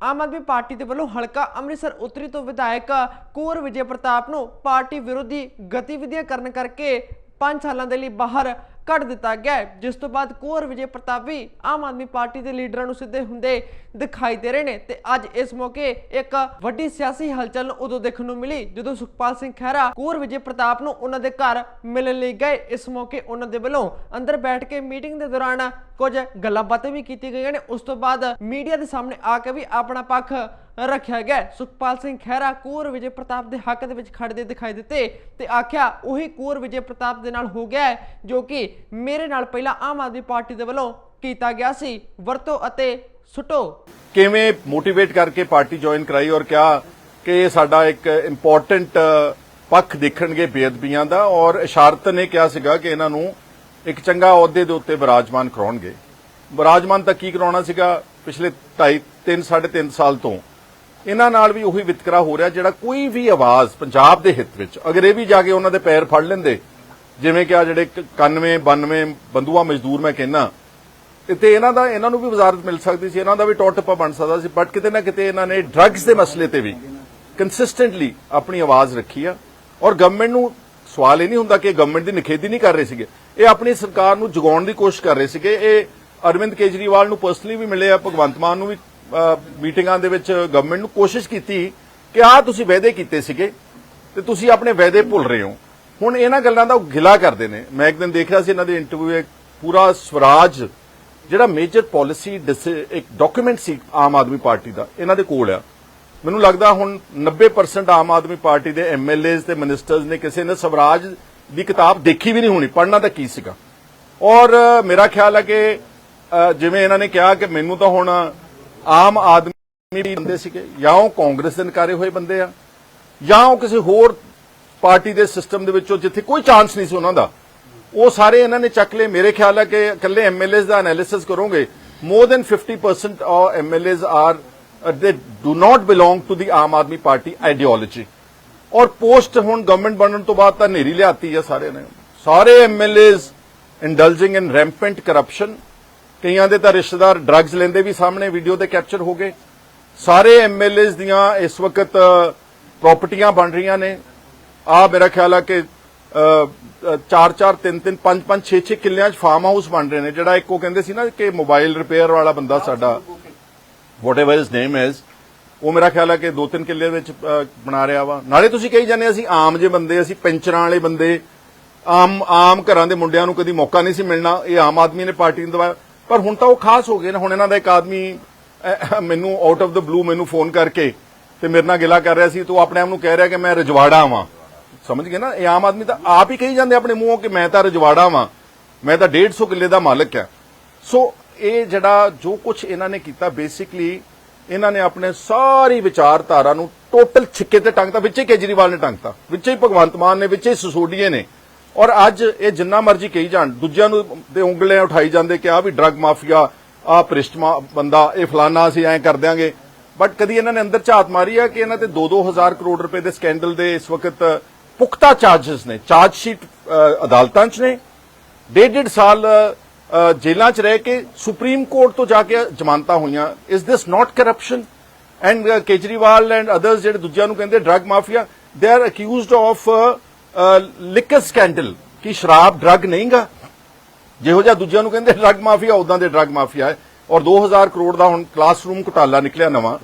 ਆਮ Aadmi party ਦੇ ਵੱਲੋਂ ਹਲਕਾ ਅੰਮ੍ਰਿਤਸਰ ਉੱਤਰੀ ਤੋਂ ਵਿਧਾਇਕ ਕੁੰਵਰ ਵਿਜੇ ਪ੍ਰਤਾਪ ਨੂੰ ਪਾਰਟੀ ਵਿਰੋਧੀ ਗਤੀਵਿਧੀਆਂ ਕਰਨ ਕਰਕੇ 5 ਸਾਲਾਂ ਦੇ ਲਈ ਬਾਹਰ ਕੱਢ ਦਿੱਤਾ ਗਿਆ ਜਿਸ ਤੋਂ ਬਾਅਦ ਕੁੰਵਰ ਵਿਜੇ ਪ੍ਰਤਾਪ ਆਮ ਆਦਮੀ ਪਾਰਟੀ ਦੇ ਲੀਡਰਾਂ ਨੂੰ ਸਿੱਧੇ ਹੁੰਦੇ ਦਿਖਾਈ ਦੇ ਰਹੇ ਨੇ ਤੇ ਅੱਜ ਇਸ ਮੌਕੇ ਇੱਕ ਵੱਡੀ ਸਿਆਸੀ ਹਲਚਲ ਉਦੋਂ ਦੇਖਣ ਨੂੰ ਮਿਲੀ ਜਦੋਂ ਸੁਖਪਾਲ ਸਿੰਘ ਖਹਿਰਾ ਕੁੰਵਰ ਵਿਜੇ ਪ੍ਰਤਾਪ ਨੂੰ ਉਹਨਾਂ ਦੇ ਘਰ ਮਿਲਣ ਲਈ ਗਏ। ਇਸ ਮੌਕੇ ਉਹਨਾਂ ਦੇ ਵੱਲੋਂ ਅੰਦਰ ਬੈਠ ਕੇ ਮੀਟਿੰਗ ਦੇ ਦੌਰਾਨ ਕੁਝ ਗੱਲਾਂ ਬਾਤਾਂ ਵੀ ਕੀਤੀ ਗਈਆਂ ਨੇ। ਉਸ ਤੋਂ ਬਾਅਦ ਮੀਡੀਆ ਦੇ ਸਾਹਮਣੇ ਆ ਕੇ ਵੀ ਆਪਣਾ ਪੱਖ ਰੱਖਿਆ ਗਿਆ ਸੁਖਪਾਲ ਸਿੰਘ ਖਹਿਰਾ ਕੁੰਵਰ ਵਿਜੇ ਪ੍ਰਤਾਪ ਦੇ ਹੱਕ ਦੇ ਵਿੱਚ ਖੜਦੇ ਦਿਖਾਈ ਦਿੱਤੇ ਤੇ ਆਖਿਆ, ਉਹੀ ਕੋਰ ਵਿਜੇ ਪ੍ਰਤਾਪ ਦੇ ਨਾਲ ਹੋ ਗਿਆ ਜੋ ਕਿ ਮੇਰੇ ਨਾਲ ਪਹਿਲਾਂ ਆਮ ਆਦਮੀ ਪਾਰਟੀ ਦੇ ਵੱਲੋਂ ਕੀਤਾ ਗਿਆ ਸੀ। ਵਰਤੋ ਅਤੇ ਸੁਟੋ। ਕਿਵੇਂ ਮੋਟੀਵੇਟ ਕਰਕੇ ਪਾਰਟੀ ਜੁਆਇਨ ਕਰਾਈ ਔਰ ਕਿਹਾ ਕਿ ਇਹ ਸਾਡਾ ਇੱਕ ਇੰਪੋਰਟੈਂਟ ਪੱਖ ਦੇਖਣਗੇ ਬੇਅਦਬੀਆਂ ਦਾ ਔਰ ਇਸ਼ਾਰਤ ਨੇ ਕਿਹਾ ਸੀਗਾ ਕਿ ਇਹਨਾਂ ਨੂੰ ਇੱਕ ਚੰਗਾ ਅਹੁਦੇ ਦੇ ਉੱਤੇ ਵਿਰਾਜਮਾਨ ਕਰਾਉਣਗੇ। ਵਿਰਾਜਮਾਨ ਤਾਂ ਕੀ ਕਰਾਉਣਾ ਸੀਗਾ? ਪਿਛਲੇ 2.5 3 3.5 ਸਾਲ ਤੋਂ ਇਹਨਾਂ ਨਾਲ ਵੀ ਉਹੀ ਵਿਤਕਰਾ ਹੋ ਰਿਹਾ ਜਿਹੜਾ ਕੋਈ ਵੀ ਆਵਾਜ਼ ਪੰਜਾਬ ਦੇ ਹਿੱਤ ਵਿੱਚ, ਅਗਰ ਇਹ ਵੀ ਜਾ ਕੇ ਉਹਨਾਂ ਦੇ ਪੈਰ ਫੜ ਲੈਂਦੇ, ਜਿਵੇਂ ਕਿ ਆ ਜਿਹੜੇ 91 92 ਬੰਦੂਆ ਮਜ਼ਦੂਰ ਮੈਂ ਕਹਿੰਨਾ ਤੇ ਇਹਨਾਂ ਦਾ ਇਹਨਾਂ ਨੂੰ ਵੀ ਵਜ਼ਾਰਤ ਮਿਲ ਸਕਦੀ ਸੀ, ਇਹਨਾਂ ਦਾ ਵੀ ਟੌਰ ਟੱਪਾ ਬਣ ਸਕਦਾ ਸੀ ਬਟ ਕਿਤੇ ਨਾ ਕਿਤੇ ਇਹਨਾਂ ਨੇ ਡਰੱਗਸ ਦੇ ਮਸਲੇ ਤੇ ਵੀ ਕੰਸਿਸਟੈਂਟਲੀ ਆਪਣੀ ਆਵਾਜ਼ ਰੱਖੀ ਆ, ਔਰ ਗਵਰਨਮੈਂਟ ਨੂੰ ਸਵਾਲ ਇਹ ਨਹੀਂ ਹੁੰਦਾ ਕਿ ਗਵਰਨਮੈਂਟ ਦੀ ਨਿਖੇਧੀ ਨਹੀਂ ਕਰ ਰਹੇ ਸੀਗੇ, ਇਹ ਆਪਣੀ ਸਰਕਾਰ ਨੂੰ ਜਗਾਉਣ ਦੀ ਕੋਸ਼ਿਸ਼ ਕਰ ਰਹੇ ਸੀਗੇ, ਇਹ ਅਰਵਿੰਦ ਕੇਜਰੀਵਾਲ ਨੂੰ ਪਰਸਨਲੀ ਵੀ ਮਿਲੇ ਆ, ਭਗਵੰਤ ਮਾਨ ਨੂੰ ਵੀ ਮੀਟਿੰਗਾਂ ਦੇ ਵਿੱਚ ਗਵਰਨਮੈਂਟ ਨੂੰ ਕੋਸ਼ਿਸ਼ ਕੀਤੀ ਕਿ ਆਹ ਤੁਸੀਂ ਵਾਅਦੇ ਕੀਤੇ ਸੀਗੇ ਤੇ ਤੁਸੀਂ ਆਪਣੇ ਵਾਅਦੇ ਭੁੱਲ ਰਹੇ ਹੋ। ਹੁਣ ਇਹਨਾਂ ਗੱਲਾਂ ਦਾ ਉਹ ਗਿਲਾ ਕਰਦੇ ਨੇ। ਮੈਂ ਇੱਕ ਦਿਨ ਦੇਖ ਰਿਹਾ ਸੀ ਇਹਨਾਂ ਦੇ ਇੰਟਰਵਿਊ ਇੱਕ ਪੂਰਾ ਸਵਰਾਜ, ਜਿਹੜਾ ਮੇਜਰ ਪਾਲਿਸੀ ਇੱਕ ਡਾਕੂਮੈਂਟ ਸੀ ਆਮ ਆਦਮੀ ਪਾਰਟੀ ਦਾ, ਇਹਨਾਂ ਦੇ ਕੋਲ ਆ। ਮੈਨੂੰ ਲੱਗਦਾ ਹੁਣ 90% ਆਮ ਆਦਮੀ ਪਾਰਟੀ ਦੇ ਐਮਐਲਏਜ਼ ਤੇ ਮਿਨਿਸਟਰਸ ਨੇ ਕਿਸੇ ਨੇ ਸਵਰਾਜ ਦੀ ਕਿਤਾਬ ਦੇਖੀ ਵੀ ਨਹੀਂ ਹੋਣੀ ਪੜਨਾ ਤਾਂ ਕੀ ਸੀਗਾ। ਔਰ ਮੇਰਾ ਖਿਆਲ ਹੈ ਕਿ ਜਿਵੇਂ ਇਹਨਾਂ ਨੇ ਕਿਹਾ ਕਿ ਮੈਨੂੰ ਤਾਂ ਹੁਣ ਆਮ ਆਦਮੀ ਬੰਦੇ ਸੀਗੇ। ਜਾਂ ਉਹ ਕਾਂਗਰਸ ਦੇ ਨਕਾਰੇ ਹੋਏ ਬੰਦੇ ਆ, ਜਾਂ ਉਹ ਕਿਸੇ ਹੋਰ ਪਾਰਟੀ ਦੇ ਸਿਸਟਮ ਦੇ ਵਿੱਚੋਂ ਜਿੱਥੇ ਕੋਈ ਚਾਂਸ ਨਹੀਂ ਸੀ ਉਹਨਾਂ ਦਾ। ਉਹ ਸਾਰੇ ਇਹਨਾਂ ਨੇ ਚੱਕ ਲਏ। ਮੇਰੇ ਖਿਆਲ ਹੈ ਕਿ ਇਕੱਲੇ ਐਮਐਲਏਜ਼ ਦਾ ਐਨਾਲਿਸਿਸ ਕਰੋਗੇ। More than 50% of MLAs are they do not belong to the Aam Aadmi party ideology ਔਰ ਪੋਸਟ ਹੁਣ ਗਵਰਨਮੈਂਟ ਬਣਨ ਤੋਂ ਬਾਅਦ ਤਾਂ ਨੇਰੀ ਲਿਆਤੀ ਆ ਸਾਰੇ ਨੇ। ਸਾਰੇ MLAs indulging in rampant corruption ਕਈਆਂ ਦੇ ਤਾਂ ਰਿਸ਼ਤੇਦਾਰ ਡਰੱਗਸ ਲੈਂਦੇ ਵੀ ਸਾਹਮਣੇ ਵੀਡੀਓ ਤੇ ਕੈਪਚਰ ਹੋ ਗਏ। ਸਾਰੇ ਐਮਐਲਏਜ਼ ਦੀਆਂ ਇਸ ਵਕਤ ਪ੍ਰਾਪਰਟੀਆਂ ਬਣ ਰਹੀਆਂ ਨੇ। ਆ ਮੇਰਾ ਖਿਆਲ ਆ ਕਿ 4 4 3 3 5 5 6 6 ਕਿੱਲਿਆਂ 'ਚ ਫਾਰਮ ਹਾਊਸ ਬਣ ਰਹੇ ਨੇ। ਜਿਹੜਾ ਇੱਕ ਉਹ ਕਹਿੰਦੇ ਸੀ ਨਾ ਕਿ ਮੋਬਾਈਲ ਰਿਪੇਅਰ ਵਾਲਾ ਬੰਦਾ ਸਾਡਾ। whatever his name is ਉਹ ਮੇਰਾ ਖਿਆਲ ਹੈ ਕਿ ਦੋ ਤਿੰਨ ਕਿੱਲੇ ਵਿੱਚ ਬਣਾ ਰਿਹਾ ਵਾ। ਨਾਲੇ ਤੁਸੀਂ ਕਹੀ ਜਾਂਦੇ ਅਸੀਂ ਆਮ ਜੇ ਬੰਦੇ ਅਸੀਂ ਪੈਂਚਰਾਂ ਵਾਲੇ ਬੰਦੇ। ਆਮ ਆਮ ਘਰਾਂ ਦੇ ਮੁੰਡਿਆਂ ਨੂੰ ਕਦੀ ਮੌਕਾ ਨਹੀਂ ਸੀ ਮਿਲਣਾ। ਇਹ ਆਮ ਆਦਮੀ ਨੇ ਪਾਰਟੀ ਨੂੰ ਦਵਾਇਆ ਪਰ ਹੁਣ ਤਾਂ ਉਹ ਖਾਸ ਹੋ ਗਏ ਨੇ, ਹੁਣ ਇਹਨਾਂ ਦਾ ਇੱਕ ਆਦਮੀ ਮੈਨੂੰ ਆਊਟ ਆਫ ਦ ਬਲੂ ਮੈਨੂੰ ਫੋਨ ਕਰਕੇ ਤੇ ਮੇਰੇ ਨਾਲ ਗਿਲਾ ਕਰ ਰਿਹਾ ਸੀ, ਤੇ ਉਹ ਆਪਣੇ ਆਪ ਨੂੰ ਕਹਿ ਰਿਹਾ ਕਿ ਮੈਂ ਰਜਵਾੜਾ ਵਾਂ। ਸਮਝ ਗਏ ਨਾ? ਇਹ ਆਮ ਆਦਮੀ ਤਾਂ ਆਪ ਹੀ ਕਹੀ ਜਾਂਦੇ ਆਪਣੇ ਮੂੰਹੋਂ ਕਿ ਮੈਂ ਤਾਂ ਰਜਵਾੜਾ ਵਾਂ। ਮੈਂ ਤਾਂ 150 ਕਿੱਲੇ ਦਾ ਮਾਲਕ ਆ। ਸੋ ਇਹ ਜਿਹੜਾ ਜੋ ਕੁਝ ਇਹਨਾਂ ਨੇ ਕੀਤਾ ਬੇਸਿਕਲੀ ਇਹਨਾਂ ਨੇ ਆਪਣੇ ਸਾਰੀ ਵਿਚਾਰਧਾਰਾ ਨੂੰ ਟੋਟਲ ਛਿੱਕੇ ਤੇ ਟੰਗਤਾ, ਵਿੱਚੇ ਕੇਜਰੀਵਾਲ ਨੇ ਟੰਗਤਾ, ਵਿੱਚੇ ਹੀ ਭਗਵੰਤ ਮਾਨ ਨੇ, ਵਿੱਚੇ ਹੀ ਸਸੋਡੀਏ ਨੇ। ਔਰ ਅੱਜ ਇਹ ਜਿੰਨਾ ਮਰਜ਼ੀ ਕਹੀ ਜਾਣ ਦੂਜਿਆਂ ਨੂੰ ਤੇ ਉਂਗਲੀਆਂ ਉਠਾਈ ਜਾਂਦੇ ਕਿ ਆ ਵੀ ਡਰੱਗ ਮਾਫੀਆ ਆ ਭ੍ਰਿਸ਼ਟਮਾ ਬੰਦਾ ਇਹ ਫਲਾਨਾ ਅਸੀਂ ਐਂ ਕਰ ਦਿਆਂਗੇ। ਬਟ ਕਦੀ ਇਹਨਾਂ ਨੇ ਅੰਦਰ ਝਾਤ ਮਾਰੀ ਆ ਕਿ ਇਹਨਾਂ ਤੇ 2-2000 ਕਰੋੜ ਰੁਪਏ ਦੇ ਸਕੈਂਡਲ ਦੇ ਇਸ ਵਕਤ ਪੁਖਤਾ ਚਾਰजेस ਨੇ। ਚਾਰਜ ਸ਼ੀਟ ਅਦਾਲਤਾਂ 'ਚ ਨੇ। ਡੇਢ ਡੇਢ ਸਾਲ ਅ, ਜੇਲ੍ਹਾਂ 'ਚ ਰਹਿ ਕੇ ਸੁਪਰੀਮ ਕੋਰਟ ਤੋਂ ਜਾ ਕੇ ਜ਼ਮਾਨਤਾਂ ਹੋਈਆਂ। Is this not corruption and Kejriwal and others ਜਿਹੜੇ ਦੂਜਿਆਂ ਨੂੰ ਕਹਿੰਦੇ ਡਰੱਗ ਮਾਫੀਆ ਦੇ are accused of liquor scandal ਕਿ ਸ਼ਰਾਬ ਡਰੱਗ ਨਹੀਂਗਾ? ਜਿਹੋ ਜਿਹਾ ਦੂਜਿਆਂ ਨੂੰ ਕਹਿੰਦੇ ਡਰੱਗ ਮਾਫੀਆ ਉਦਾਂ ਦੇ ਡਰੱਗ ਮਾਫੀਆ ਹੈ। ਔਰ 2000 ਕਰੋੜ ਦਾ ਹੁਣ ਕਲਾਸਰੂਮ ਘੁਟਾਲਾ ਨਿਕਲਿਆ ਨਵਾਂ।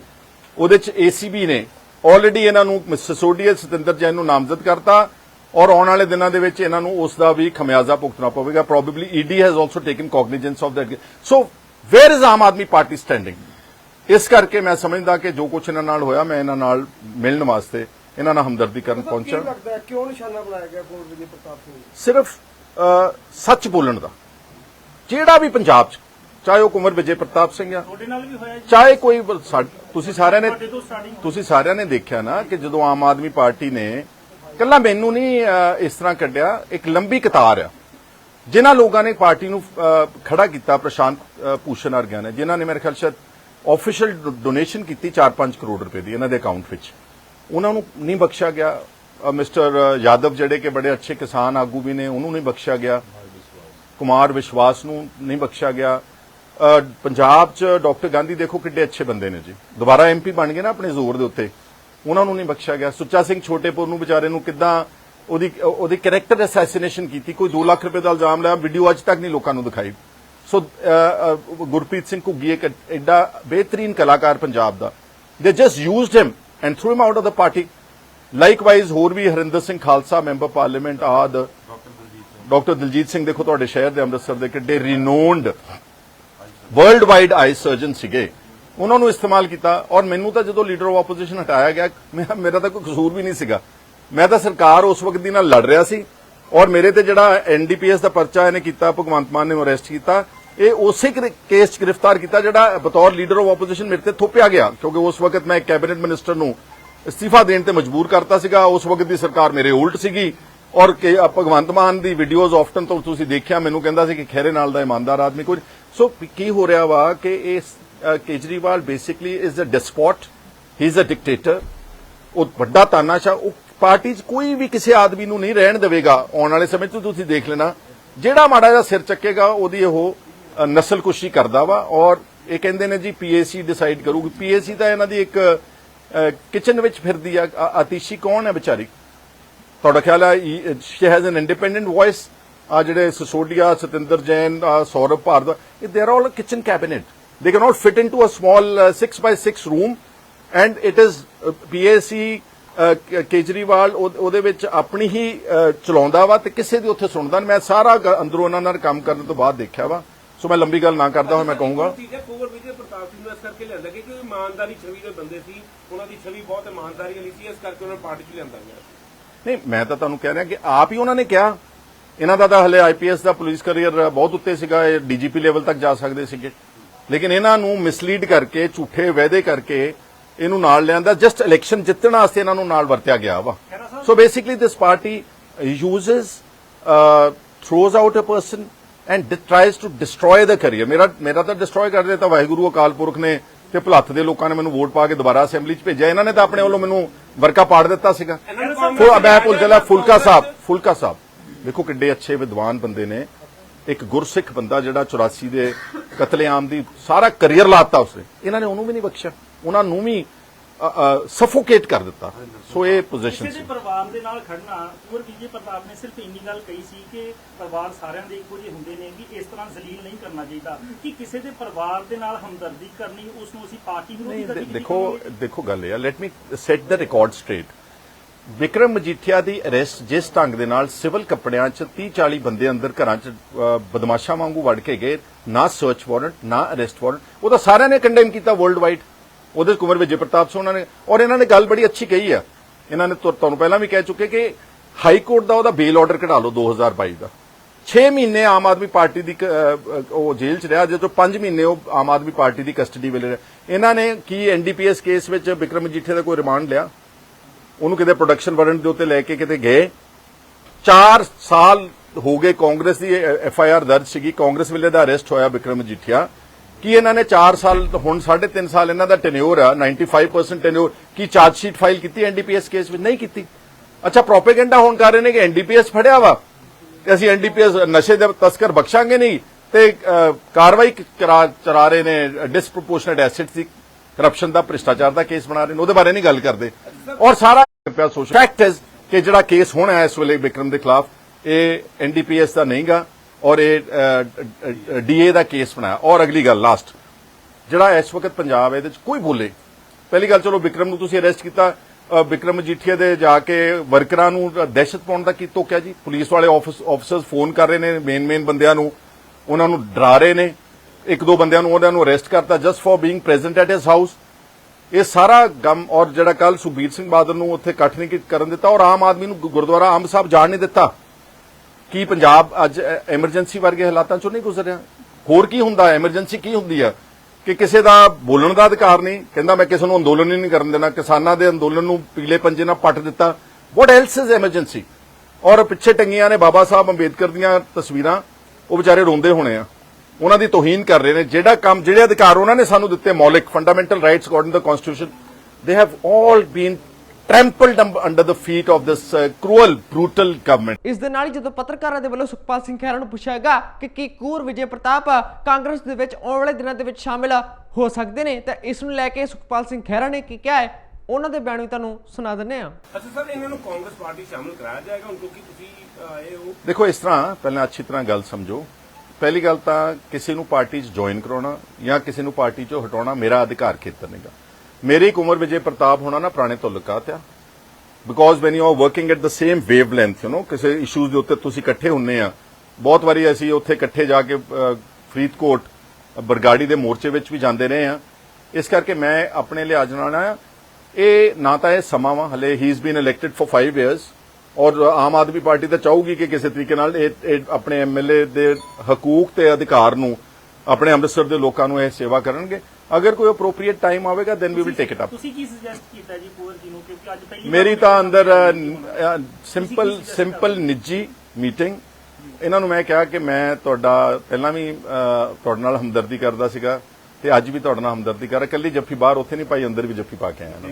ਉਹਦੇ ਚ ਏਸੀਬੀ ਨੇ ਆਲਰੇਡੀ ਇਹਨਾਂ ਨੂੰ ਸਿਸੋਡੀਆ ਸਤਿੰਦਰ ਜੈਨ ਨੂੰ ਨਾਮਜ਼ਦ ਕਰਤਾ। ਔਰ ਆਉਣ ਵਾਲੇ ਦਿਨਾਂ ਦੇ ਵਿੱਚ ਇਹਨਾਂ ਨੂੰ ਉਸ ਦਾ ਵੀ ਖਮਿਆਜ਼ਾ ਭੁਗਤਣਾ ਪਵੇਗਾ। Probably ED has also taken cognizance of that so where is Aam Aadmi party standing ਇਸ ਕਰਕੇ ਮੈਂ ਸਮਝਦਾ ਕਿ ਜੋ ਕੁਝ ਇਹਨਾਂ ਨਾਲ ਹੋਇਆ, ਮੈਂ ਇਹਨਾਂ ਨਾਲ ਮਿਲਣ ਵਾਸਤੇ ਇਹਨਾਂ ਨਾਲ ਹਮਦਰਦੀ ਕਰਨ ਪਹੁੰਚਾ ਕੀ ਲੱਗਦਾ ਹੈ ਕਿਉਂ ਨਿਸ਼ਾਨਾ ਬਣਾਇਆ ਗਿਆ ਕੋਲ ਵਿਜੇ ਪ੍ਰਤਾਪ ਸਿੰਘ ਨੂੰ? ਸਿਰਫ ਸੱਚ ਬੋਲਣ ਦਾ। ਜਿਹੜਾ ਵੀ ਪੰਜਾਬ 'ਚ ਚਾਹੇ ਉਹ ਕੁਮਰ ਵਿਜੇ ਪ੍ਰਤਾਪ ਸਿੰਘ ਆ ਤੁਹਾਡੇ ਨਾਲ ਵੀ ਹੋਇਆ ਜੀ। ਚਾਹੇ ਕੋਈ ਸਾ- ਤੁਸੀਂ ਸਾਰਿਆਂ ਨੇ ਤੁਹਾਡੇ ਤੋਂ ਸਟਾਰਟਿੰਗ ਤੁਸੀਂ ਸਾਰਿਆਂ ਨੇ ਦੇਖਿਆ ਨਾ ਕਿ ਜਦੋਂ ਆਮ ਆਦਮੀ ਪਾਰਟੀ ਨੇ ਕੱਲਾ ਮੈਨੂੰ ਨਹੀਂ ਇਸ ਤਰ੍ਹਾਂ ਕੱਢਿਆ ਇੱਕ ਲੰਬੀ ਕਤਾਰ ਆ। ਜਿਨ੍ਹਾਂ ਲੋਕਾਂ ਨੇ ਪਾਰਟੀ ਨੂੰ ਖੜਾ ਕੀਤਾ ਪ੍ਰਸ਼ਾਂਤ ਅ, ਭੂਸ਼ਣ ਵਰਗਿਆਂ ਨੇ ਜਿਨ੍ਹਾਂ ਨੇ ਮੇਰੇ ਖਿਆਲ ਸ਼ਾਇਦ ਆਫੀਸ਼ੀਅਲ ਡੋਨੇਸ਼ਨ ਕੀਤੀ 4-5 ਕਰੋੜ ਰੁਪਏ ਦੀ ਇਹਨਾਂ ਦੇ ਅਕਾਊਂਟ ਵਿੱਚ। ਉਹਨਾਂ ਨੂੰ ਨਹੀਂ ਬਖਸ਼ਿਆ ਗਿਆ। ਮਿਸਟਰ ਯਾਦਵ ਜਿਹੜੇ ਕਿ ਬੜੇ ਅੱਛੇ ਕਿਸਾਨ ਆਗੂ ਵੀ ਨੇ, ਉਹਨੂੰ ਨਹੀਂ ਬਖਸ਼ਿਆ ਗਿਆ। ਕੁਮਾਰ ਵਿਸ਼ਵਾਸ ਨੂੰ ਨਹੀਂ ਬਖਸ਼ਿਆ ਗਿਆ। ਪੰਜਾਬ 'ਚ ਡਾਕਟਰ ਗਾਂਧੀ ਦੇਖੋ ਕਿੱਡੇ ਅੱਛੇ ਬੰਦੇ ਨੇ ਜੀ। ਦੁਬਾਰਾ ਐਮਪੀ ਬਣ ਗਏ ਨਾ ਆਪਣੇ ਜ਼ੋਰ ਦੇ ਉੱਤੇ। ਉਹਨਾਂ ਨੂੰ ਨਹੀਂ ਬਖਸ਼ਿਆ ਗਿਆ। ਸੁੱਚਾ ਸਿੰਘ ਛੋਟੇਪੁਰ ਨੂੰ ਵਿਚਾਰੇ ਨੂੰ ਕਿੱਦਾਂ ਉਹਦੀ ਉਹਦੀ ਕੈਰੈਕਟਰ ਅਸੈਸੀਨੇਸ਼ਨ ਕੀਤੀ। ਕੋਈ 2 ਲੱਖ ਰੁਪਏ ਦਾ ਇਲਜ਼ਾਮ ਲਾਇਆ, ਵੀਡੀਓ ਅੱਜ ਤੱਕ ਨਹੀਂ ਲੋਕਾਂ ਨੂੰ ਦਿਖਾਈ। ਸੋ ਗੁਰਪ੍ਰੀਤ ਸਿੰਘ ਘੁੱਗੀ ਇੱਕ ਐਡਾ ਬਿਹਤਰੀਨ ਕਲਾਕਾਰ ਪੰਜਾਬ ਦਾ। They just used him and threw him out of the party likewise ਹੋਰ ਵੀ ਹਰਿੰਦਰ ਸਿੰਘ ਖਾਲਸਾ ਮੈਂਬਰ ਪਾਰਲੀਮੈਂਟ ਆਦ। ਡਾਕਟਰ ਦਲਜੀਤ ਸਿੰਘ। ਦੇਖੋ ਤੁਹਾਡੇ ਸ਼ਹਿਰ ਦੇ ਅੰਮ੍ਰਿਤਸਰ ਦੇ ਕਿੱਡੇ renowned world wide eye surgeon ਸੀਗੇ। ਉਹਨਾਂ ਨੂੰ ਇਸਤੇਮਾਲ ਕੀਤਾ ਔਰ ਮੈਨੂੰ ਤਾਂ ਜਦੋਂ ਲੀਡਰ ਆਫ ਆਪੋਜੀਸ਼ਨ ਹਟਾਇਆ ਗਿਆ ਮੇਰਾ ਤਾਂ ਕੋਈ ਕਸੂਰ ਵੀ ਨਹੀਂ ਸੀਗਾ। ਮੈਂ ਤਾਂ ਸਰਕਾਰ ਉਸ ਵਕਤ ਦੀ ਨਾਲ ਲੜ ਰਿਹਾ ਸੀ ਔਰ ਮੇਰੇ ਤੇ ਜਿਹੜਾ ਐਨਡੀਪੀਐਸ ਦਾ ਪਰਚਾ ਇਹਨੇ ਕੀਤਾ ਭਗਵੰਤ ਮਾਨ ਨੇ ਅਰੈਸਟ ਕੀਤਾ ਇਹ ਉਸੇ ਕੇਸ 'ਚ ਗ੍ਰਿਫਤਾਰ ਕੀਤਾ ਜਿਹੜਾ ਬਤੌਰ ਲੀਡਰ ਆਫ ਆਪੋਜੀਸ਼ਨ ਮੇਰੇ ਤੇ ਥੋਪਿਆ ਗਿਆ, ਕਿਉਂਕਿ ਉਸ ਵਕਤ ਮੈਂ ਕੈਬਨਿਟ ਮਿਨਿਸਟਰ ਨੂੰ ਅਸਤੀਫਾ ਦੇਣ ਤੇ ਮਜਬੂਰ ਕਰਤਾ ਸੀਗਾ। ਉਸ ਵਕਤ ਦੀ ਸਰਕਾਰ ਮੇਰੇ ਉਲਟ ਸੀਗੀ ਔਰ ਕਿ ਭਗਵੰਤ ਮਾਨ ਦੀ ਵੀਡੀਓਜ਼ ਆਫਟਨ ਤੋਂ ਤੁਸੀਂ ਦੇਖਿਆ, ਮੈਨੂੰ ਕਹਿੰਦਾ ਸੀ ਕਿ ਖੈਰੇ ਨਾਲ ਦਾ ਇਮਾਨਦਾਰ ਆਦਮੀ ਕੋਈ। ਸੋ ਕੀ ਹੋ ਰਿਹਾ ਵਾ ਕਿ ਇਹ Kejriwal basically is a despot he is a dictator ਉਹ ਵੱਡਾ ਤਾਨਾਸ਼ਾ ਉਹ ਪਾਰਟੀ 'ਚ ਕੋਈ ਵੀ ਕਿਸੇ ਆਦਮੀ ਨੂੰ ਨਹੀਂ ਰਹਿਣ ਦੇਵੇਗਾ। ਆਉਣ ਵਾਲੇ ਸਮੇਂ 'ਚ ਤੁਸੀਂ ਦੇਖ ਲੈਣਾ। ਜਿਹੜਾ ਮਾੜਾ ਜਿਹਾ ਸਿਰ ਚੱਕੇਗਾ, ਉਹਦੀ ਉਹ ਅ, ਨਸਲਕੁਸ਼ੀ ਕਰਦਾ ਵਾ ਔਰ ਇਹ ਕਹਿੰਦੇ ਨੇ ਜੀ ਪੀਏਸੀ ਡਿਸਾਈਡ ਕਰੂਗੀ। ਪੀਏਸੀ ਤਾਂ ਇਹਨਾਂ ਦੀ ਇੱਕ ਕਿਚਨ ਵਿੱਚ ਫਿਰਦੀ ਆ ਆਤੀਸ਼ੀ ਕੌਣ ਹੈ ਵਿਚਾਰੀ? ਤੁਹਾਡਾ ਖਿਆਲ ਹੈ she has an independent voice ਆ ਜਿਹੜੇ ਸਸੋਡੀਆ ਸਤਿੰਦਰ ਜੈਨ ਆਹ ਸੌਰਵ ਭਾਰਦਵਾਜ ਇਹ they are all kitchen cabinet they can not fit into a small 6 by 6 room and it is PAC Kejriwal ਉਹਦੇ ਵਿੱਚ ਆਪਣੀ ਹੀ ਚਲਾਉਂਦਾ ਵਾ ਤੇ ਕਿਸੇ ਦੀ ਉੱਥੇ ਸੁਣਦਾ ਨਹੀਂ ਮੈਂ ਸਾਰਾ ਅੰਦਰੋਂ ਉਹਨਾਂ ਨਾਲ ਕੰਮ ਕਰਨ ਤੋਂ ਬਾਅਦ ਦੇਖਿਆ ਵਾ। ਸੋ ਮੈਂ ਲੰਬੀ ਗੱਲ ਨਾ ਕਰਦਾ ਹੋਇਆ ਮੈਂ ਕਹੂੰਗਾ। ਤੀਜਾ ਕੁਵਰ ਵਿਜੇ ਪ੍ਰਤਾਪ ਸਿੰਘ ਨੂੰ ਇਸ ਕਰਕੇ ਲਿਆਂਦਾ ਕਿ ਕੋਈ ਇਮਾਨਦਾਰੀ ਛਵੀ ਦੇ ਬੰਦੇ ਸੀ ਉਹਨਾਂ ਦੀ ਛਵੀ ਬਹੁਤ ਇਮਾਨਦਾਰੀ ਵਾਲੀ ਸੀ ਇਸ ਕਰਕੇ ਉਹਨਾਂ ਨੂੰ ਪਾਰਟੀ 'ਚ ਲਿਆਂਦਾ ਗਿਆ। ਨਹੀਂ ਮੈਂ ਤਾਂ ਤੁਹਾਨੂੰ ਕਹਿ ਰਿਹਾ ਕਿ ਆਪ ਹੀ ਉਹਨਾਂ ਨੇ ਕਿਹਾ। ਇਹਨਾਂ ਦਾ ਤਾਂ ਹਲੇ ਆਈਪੀਐਸ ਦਾ ਪੁਲਿਸ ਕਰੀਅਰ ਬਹੁਤ ਉੱਤੇ ਸੀਗਾ ਇਹ ਡੀਜੀਪੀ ਲੈਵਲ ਤੱਕ ਜਾ ਸਕਦੇ ਸੀਗੇ। ਲੇਕਿਨ ਇਹਨਾਂ ਨੂੰ ਮਿਸਲੀਡ ਕਰਕੇ ਝੂਠੇ ਵਾਅਦੇ ਕਰਕੇ ਇਹਨੂੰ ਨਾਲ ਲਿਆਂਦਾ ਜਸਟ ਇਲੈਕਸ਼ਨ ਜਿੱਤਣ ਵਾਸਤੇ ਇਹਨਾਂ ਨੂੰ ਨਾਲ ਵਰਤਿਆ ਗਿਆ ਵਾ। So basically this party uses throws out a person and tries to destroy the career ਮੇਰਾ ਮੇਰਾ ਤਾਂ ਡਿਸਟਰੋਏ ਕਰ ਦਿੱਤਾ ਵਾਹਿਗੁਰੂ ਅਕਾਲ ਪੁਰਖ ਨੇ ਤੇ ਭਲੱਥ ਦੇ ਲੋਕਾਂ ਨੇ ਮੈਨੂੰ ਵੋਟ ਪਾ ਕੇ ਦੁਬਾਰਾ ਅਸੈਂਬਲੀ 'ਚ ਭੇਜਿਆ। ਇਹਨਾਂ ਨੇ ਤਾਂ ਆਪਣੇ ਵੱਲੋਂ ਮੈਨੂੰ ਵਰਕਾ ਪਾੜ ਦਿੱਤਾ ਸੀਗਾ। ਫੁਲ ਮੈਂ ਭੁੱਲ ਚਲਾ ਫੁਲਕਾ ਸਾਹਿਬ ਫੁਲਕਾ ਸਾਹਿਬ। ਦੇਖੋ ਕਿੱਡੇ ਅੱਛੇ ਵਿਦਵਾਨ ਬੰਦੇ ਨੇ। ਇੱਕ ਗੁਰਸਿੱਖ ਬੰਦਾ ਜਿਹੜਾ 84 ਦੇ ਕਤਲੇਆਮ ਦੀ ਸਾਰਾ ਕੈਰੀਅਰ ਲਾਤਾ ਉਸਨੇ। ਇਹਨਾਂ ਨੇ ਉਹਨੂੰ ਵੀ ਨਹੀਂ ਬਖਸ਼ਿਆ। ਉਹਨਾਂ ਨੂੰ ਵੀ ਸਫੋਕੇਟ ਕਰ ਦਿੱਤਾ। ਸੋ ਇਹ ਪੋਜੀਸ਼ਨ ਸੀ। ਪਰਿਵਾਰ ਦੇ ਨਾਲ ਖੜਨਾ ਕੁਵਰ ਵਿਜੇ ਪ੍ਰਤਾਪ ਨੇ ਸਿਰਫ ਇੰਨੀ ਗੱਲ ਕਹੀ ਸੀ ਕਿ ਪਰਿਵਾਰ ਸਾਰਿਆਂ ਦੇ ਇੱਕੋ ਜਿਹੇ ਹੁੰਦੇ ਨੇ ਵੀ ਇਸ ਤਰ੍ਹਾਂ ਜ਼ਲੀਲ ਨਹੀਂ ਕਰਨਾ ਚਾਹੀਦਾ। ਕਿ ਕਿਸੇ ਦੇ ਪਰਿਵਾਰ ਦੇ ਨਾਲ ਹਮਦਰਦੀ ਕਰਨੀ ਉਸ ਨੂੰ ਅਸੀਂ ਪਾਰਟੀ ਵਿਰੋਧੀ ਨਹੀਂ ਦੇ- ਗਤੀਵਿਧੀ ਦੇਖੋ। ਦੇਖੋ ਗੱਲ ਇਹ ਆ। Let me set the record straight Vikram Majithia the arrest ਜਿਸ ਢੰਗ ਦੇ ਨਾਲ ਸਿਵਲ ਕੱਪੜਿਆਂ 'ਚ 30 40 ਬੰਦੇ ਅੰਦਰ ਘਰਾਂ 'ਚ ਬਦਮਾਸ਼ਾਂ ਵਾਂਗੂ ਵੜ ਕੇ ਗਏ ਨਾ ਸਰਚ ਵਾਰੰਟ ਨਾ ਅਰੈਸਟ ਵਾਰੰਟ ਉਹ ਤਾਂ ਸਾਰਿਆਂ ਨੇ ਕੰਡੈਮ ਕੀਤਾ ਵਰਲਡ ਵਾਈਡ ਉਹਦੇ 'ਚ ਕੁਮਰ ਵਿਜੇ ਪ੍ਰਤਾਪ ਸਿੰਘ ਨੇ, ਔਰ ਇਹਨਾਂ ਨੇ ਗੱਲ ਬੜੀ ਅੱਛੀ ਕਹੀ ਆ। ਇਹਨਾਂ ਨੇ ਤੁਹਾਨੂੰ ਪਹਿਲਾਂ ਵੀ ਕਹਿ ਚੁੱਕੇ ਕਿ ਹਾਈ ਕੋਰਟ ਦਾ ਉਹਦਾ ਬੇਲ ਆਰਡਰ ਕਢਾ ਲਓ 2022 ਦਾ। 6 ਮਹੀਨੇ ਆਮ ਆਦਮੀ ਪਾਰਟੀ ਦੀ ਉਹ ਜੇਲ੍ਹ 'ਚ ਰਿਹਾ ਜਿਹਦੇ 5 ਮਹੀਨੇ ਉਹ ਆਮ ਆਦਮੀ ਪਾਰਟੀ ਦੀ ਕਸਟਡੀ ਵੇਲੇ ਰਿਹਾ। ਇਹਨਾਂ ਨੇ ਕੀ ਐਨਡੀਪੀਐਸ ਕੇਸ ਵਿੱਚ ਵਿਕਰਮ ਮਜੀਠੀਆ ਦਾ ਕੋਈ ਰਿਮਾਂਡ ਲਿਆ? ਉਹਨੂੰ ਕਿਤੇ ਪ੍ਰੋਡਕਸ਼ਨ ਵਾਰੰਟ ਦੇ ਉੱਤੇ ਲੈ ਕੇ ਕਿਤੇ ਗਏ? 4 ਸਾਲ ਹੋ ਗਏ ਕਾਂਗਰਸ ਦੀ ਐਫ ਆਈ ਆਰ ਦਰਜ ਸੀਗੀ। ਕਾਂਗਰਸ ਵੇਲੇ ਦਾ ਅਰੈਸਟ ਹੋਇਆ ਵਿਕਰਮ ਮਜੀਠੀਆ ਕੀ ਇਹਨਾਂ ਨੇ 4 ਸਾਲ, ਹੁਣ 3.5 ਸਾਲ ਇਹਨਾਂ ਦਾ ਟੈਨਿਓਰ ਆ 95% ਟੈਨਿਓਰ ਕੀ ਚਾਰਜ ਸ਼ੀਟ ਫਾਈਲ ਕੀਤੀ ਐਨਡੀਪੀਐਸ ਕੇਸ ਵਿੱਚ? ਨਹੀਂ ਕੀਤੀ। ਅੱਛਾ ਪ੍ਰੋਪੇਗੈਂਡਾ ਹੁਣ ਕਰ ਰਹੇ ਨੇ ਕਿ ਐਨਡੀਪੀਐਸ ਫੜਿਆ ਵਾ? ਤੇ ਅਸੀਂ ਐਨਡੀਪੀਐਸ ਨਸ਼ੇ ਦੇ ਤਸਕਰ ਬਖਸ਼ਾਂਗੇ ਨਹੀਂ? ਤੇ ਕਾਰਵਾਈ ਕਰਾ ਚਰਾ ਰਹੇ ਨੇ ਡਿਸਪ੍ਰੋਪੋਰਸ਼ਨੇਟ ਐਸਿਡ ਦੀ ਕਰਪਸ਼ਨ ਦਾ ਭ੍ਰਿਸ਼ਟਾਚਾਰ ਦਾ ਕੇਸ ਬਣਾ ਰਹੇ ਨੇ, ਉਹਦੇ ਬਾਰੇ ਨਹੀਂ ਗੱਲ ਕਰਦੇ। ਔਰ ਸਾਰਾ ਪਿਆ ਸੋਸ਼ਲ ਫੈਕਟ ਕਿ ਜਿਹੜਾ ਕੇਸ ਹੋਣਾ ਇਸ ਵੇਲੇ ਵਿਕਰਮ ਦੇ ਖਿਲਾਫ, ਇਹ ਐਨਡੀਪੀਐਸ ਦਾ ਨਹੀਂਗਾ। ਔਰ ਇਹ ਡੀਏ ਦਾ ਕੇਸ ਬਣਾਇਆ। ਔਰ ਅਗਲੀ ਗੱਲ ਲਾਸਟ ਜਿਹੜਾ ਇਸ ਵਕਤ ਪੰਜਾਬ ਇਹਦੇ ਚ ਕੋਈ ਬੋਲੇ। ਪਹਿਲੀ ਗੱਲ ਚਲੋ ਵਿਕਰਮ ਨੂੰ ਤੁਸੀਂ ਅਰੈਸਟ ਕੀਤਾ। ਅ, ਵਿਕਰਮ ਮਜੀਠੀਆ ਦੇ ਜਾ ਕੇ ਵਰਕਰਾਂ ਨੂੰ ਦਹਿਸ਼ਤ ਪਾਉਣ ਦਾ ਕੀ ਤੋਕਿਆ ਜੀ? ਪੁਲਿਸ ਵਾਲੇ ਆਫਿਸ ਆਫੀਸਰਸ ਫੋਨ ਕਰ ਰਹੇ ਨੇ ਮੇਨ ਮੇਨ ਬੰਦਿਆਂ ਨੂੰ। ਉਹਨਾਂ ਨੂੰ ਡਰਾ ਰਹੇ ਨੇ। ਇੱਕ ਦੋ ਬੰਦਿਆਂ ਨੂੰ ਉਹਨਾਂ ਨੂੰ ਅਰੈਸਟ ਕਰਤਾ just for being present at his house ਇਹ ਸਾਰਾ ਗਮ ਔਰ ਜਿਹੜਾ ਕੱਲ ਸੁਖਬੀਰ ਸਿੰਘ ਬਾਦਲ ਨੂੰ ਉੱਥੇ ਇਕੱਠ ਨਹੀਂ ਕਰਨ ਦਿੱਤਾ। ਔਰ ਆਮ ਆਦਮੀ ਨੂੰ ਗੁਰਦੁਆਰਾ ਅੰਬ ਸਾਹਿਬ ਜਾਣ ਨਹੀਂ ਦਿੱਤਾ। ਕੀ ਪੰਜਾਬ ਅੱਜ ਐਮਰਜੈਂਸੀ ਵਰਗੇ ਹਾਲਾਤਾਂ ਚੋਂ ਨਹੀਂ ਗੁਜ਼ਰਿਆ ਹੋਰ ਕੀ ਹੁੰਦਾ? ਐਮਰਜੈਂਸੀ ਕੀ ਹੁੰਦੀ ਹੈ ਕਿ ਕਿਸੇ ਦਾ ਬੋਲਣ ਦਾ ਅਧਿਕਾਰ ਨਹੀਂ, ਕਹਿੰਦਾ ਮੈਂ ਕਿਸੇ ਨੂੰ ਅੰਦੋਲਨ ਹੀ ਨਹੀਂ ਕਰਨ ਦੇਣਾ, ਕਿਸਾਨਾਂ ਦੇ ਅੰਦੋਲਨ ਨੂੰ ਪੀਲੇ ਪੰਜੇ ਨਾਲ ਪੱਟ ਦਿੱਤਾ। ਵਾਟ ਐਲਸ ਇਜ਼ ਐਮਰਜੈਂਸੀ ਔਰ ਪਿੱਛੇ ਟੰਗੀਆਂ ਨੇ ਬਾਬਾ ਸਾਹਿਬ ਅੰਬੇਦਕਰ ਦੀਆਂ ਤਸਵੀਰਾਂ, ਉਹ ਵਿਚਾਰੇ ਰੋਂਦੇ ਹੋਣੇ ਆ। ਉਹਨਾਂ ਦੀ ਤੋਹੀਨ ਕਰ ਰਹੇ ਨੇ। ਜਿਹੜਾ ਕੰਮ ਜਿਹੜੇ ਅਧਿਕਾਰ ਉਹਨਾਂ ਨੇ ਸਾਨੂੰ ਦਿੱਤੇ, ਮੌਲਿਕ fundamental rights according to the constitution they have all been trampled under the feet of this uh, cruel, brutal government. ਇਸ ਦੇ ਨਾਲ ਹੀ ਜਦੋਂ ਪੱਤਰਕਾਰਾਂ ਦੇ ਵੱਲੋਂ ਸੁਖਪਾਲ ਸਿੰਘ ਖਹਿਰਾ ਨੂੰ ਪੁੱਛਿਆ ਗਿਆ ਕਿ ਕੀ ਕੂਰ ਵਿਜੇ ਪ੍ਰਤਾਪ ਕਾਂਗਰਸ ਦੇ ਵਿੱਚ ਆਉਣ ਵਾਲੇ ਦਿਨਾਂ ਦੇ ਵਿੱਚ ਸ਼ਾਮਿਲ ਹੋ ਸਕਦੇ ਨੇ ਤਾਂ ਇਸ ਨੂੰ ਲੈ ਕੇ ਸੁਖਪਾਲ ਸਿੰਘ ਖਹਿਰਾ ਨੇ ਕੀ ਕਿਹਾ ਹੈ ਉਹਨਾਂ ਦੇ ਬਿਆਨ ਵੀ ਤੁਹਾਨੂੰ ਸੁਣਾ ਦਿੰਦੇ ਹਾਂ। ਅੱਛਾ ਸਰ ਇਹਨਾਂ ਨੂੰ ਕਾਂਗਰਸ ਪਾਰਟੀ ਸ਼ਾਮਲ ਕਰਾਇਆ ਜਾਏਗਾ? ਹੁਣ ਕਿਉਂਕਿ ਤੁਸੀਂ ਆਏ ਹੋ ਦੇਖੋ ਇਸ ਤਰ੍ਹਾਂ ਪਹਿਲਾਂ ਅੱਛੀ ਤਰ੍ਹਾਂ ਗੱਲ ਸਮਝੋ। ਪਹਿਲੀ ਗੱਲ ਤਾਂ ਕਿਸੇ ਨੂੰ ਪਾਰਟੀ 'ਚ ਜੁਆਇਨ ਕਰਾਉਣਾ ਜਾਂ ਕਿਸੇ ਨੂੰ ਪਾਰਟੀ 'ਚੋਂ ਹਟਾਉਣਾ ਮੇਰਾ ਅਧਿਕਾਰ ਖੇਤਰ ਨਹੀਂਗਾ ਮੇਰੀ ਇੱਕ ਉਮਰ ਵਿਜੇ ਪ੍ਰਤਾਪ ਹੋਣਾ ਨਾ ਪੁਰਾਣੇ ਤੋਂ ਲੁਕਾਤ ਆ because when you are working at the same wavelength you know ਕਿਸੇ ਇਸ਼ੂਜ਼ ਦੇ ਉੱਤੇ ਤੁਸੀਂ ਇਕੱਠੇ ਹੁੰਨੇ ਆ। ਬਹੁਤ ਵਾਰੀ ਅਸੀਂ ਉੱਥੇ ਇਕੱਠੇ ਜਾ ਕੇ ਫਰੀਦਕੋਟ, ਬਰਗਾੜੀ ਦੇ ਮੋਰਚੇ ਵਿੱਚ ਵੀ ਜਾਂਦੇ ਰਹੇ ਆ। ਇਸ ਕਰਕੇ ਮੈਂ ਆਪਣੇ ਲਈ ਅੱਜ ਨਾ ਇਹ ਨਾ ਤਾਂ ਇਹ ਸਮਾਂ ਵਾ, ਹਲੇ ਹੀ is been elected for 5 years ਔਰ ਆਮ ਆਦਮੀ ਪਾਰਟੀ ਤਾਂ ਚਾਹੂਗੀ ਕਿ ਕਿਸੇ ਤਰੀਕੇ ਨਾਲ ਇਹ ਆਪਣੇ ਐਮਐਲਏ ਦੇ ਹਕੂਕ ਤੇ ਅਧਿਕਾਰ ਨੂੰ, ਆਪਣੇ ਅੰਮ੍ਰਿਤਸਰ ਦੇ ਲੋਕਾਂ ਨੂੰ ਇਹ ਸੇਵਾ ਕਰਨਗੇ। ਅਗਰ ਕੋਈ ਅਪਰੋਪਰੀਏਟ ਟਾਈਮ ਆਵੇਗਾ then we will take it up ਤੁਸੀਂ ਕੀ ਸੁਜੈਸਟ ਕੀਤਾ ਜੀ ਕੁੰਵਰ ਜੀ ਨੂੰ? ਕਿਉਂਕਿ ਅੱਜ ਪਹਿਲੀ ਮੇਰੀ ਤਾਂ ਅੰਦਰ ਸਿੰਪਲ ਸਿੰਪਲ ਨਿੱਜੀ ਮੀਟਿੰਗ ਇਹਨਾਂ ਨੂੰ ਮੈਂ ਕਿਹਾ ਕਿ ਮੈਂ ਤੁਹਾਡਾ ਪਹਿਲਾਂ ਵੀ ਤੁਹਾਡੇ ਨਾਲ ਹਮਦਰਦੀ ਕਰਦਾ ਸੀਗਾ ਤੇ ਅੱਜ ਵੀ ਤੁਹਾਡੇ ਨਾਲ ਹਮਦਰਦੀ ਕਰ ਰਿਹਾ। ਕੱਲੀ ਜੱਫੀ ਬਾਹਰ ਉੱਥੇ ਨਹੀਂ ਪਾਈ ਅੰਦਰ ਵੀ ਜੱਫੀ ਪਾ ਕੇ ਆਇਆ।